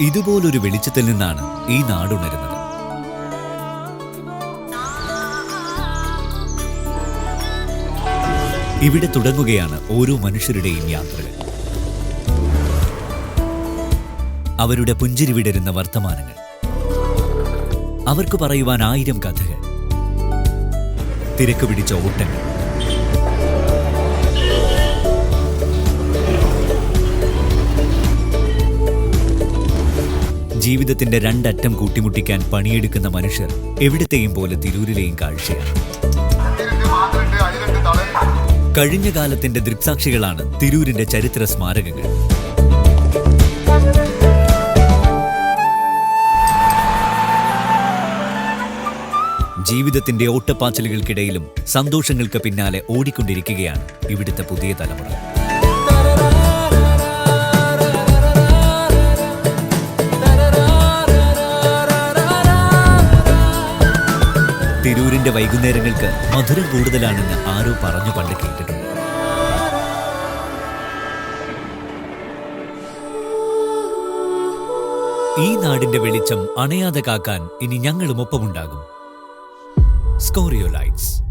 ഇതുപോലൊരു വെളിച്ചത്തിൽ നിന്നാണ് ഈ നാടുണരുന്നത്. ഇവിടെ തുടങ്ങുകയാണ് ഓരോ മനുഷ്യരുടെയും യാത്രകൾ. അവരുടെ പുഞ്ചിരി വിടരുന്ന വർത്തമാനങ്ങൾ. അവർക്ക് പറയുവാൻ ആയിരം കഥകൾ. തിരക്ക് പിടിച്ച ഓട്ടങ്ങൾ. ജീവിതത്തിന്റെ രണ്ടറ്റം കൂട്ടിമുട്ടിക്കാൻ പണിയെടുക്കുന്ന മനുഷ്യർ എവിടത്തെയും പോലെ തിരൂരിലെയും കാഴ്ചയാണ്. കഴിഞ്ഞ കാലത്തിന്റെ ദൃക്സാക്ഷികളാണ് തിരൂരിന്റെ ചരിത്ര സ്മാരകങ്ങൾ. ജീവിതത്തിന്റെ ഓട്ടപ്പാച്ചിലുകൾക്കിടയിലും സന്തോഷങ്ങൾക്ക് പിന്നാലെ ഓടിക്കൊണ്ടിരിക്കുകയാണ് ഇവിടുത്തെ പുതിയ തലമുറ. തിരൂരിന്റെ വൈകുന്നേരങ്ങൾക്ക് മധുരം കൂടുതലാണെന്ന് ആരോ പറഞ്ഞു പണ്ട് കേട്ടിട്ടുണ്ട്. ഈ നാടിന്റെ വെളിച്ചം അണയാതെ കാക്കാൻ ഇനി ഞങ്ങളും ഒപ്പമുണ്ടാകും. സ്കോറിയോ ലൈറ്റ്സ്